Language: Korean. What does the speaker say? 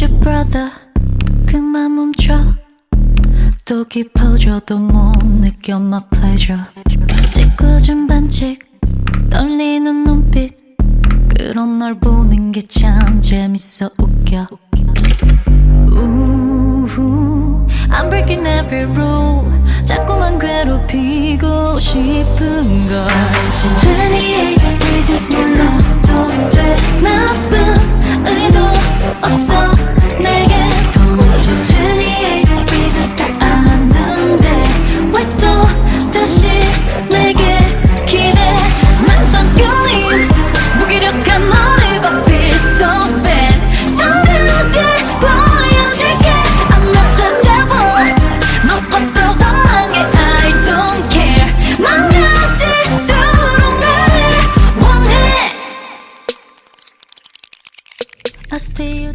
Your brother? 그만 멈춰. 또 깊어져도 못 느껴 my pleasure 짓궂은 반칙 떨리는 눈빛. 그런 널 보는 게 참 재밌어 웃겨. 우후 I'm breaking every rule. 자꾸만 괴롭히고 싶은 걸. 알지 I still your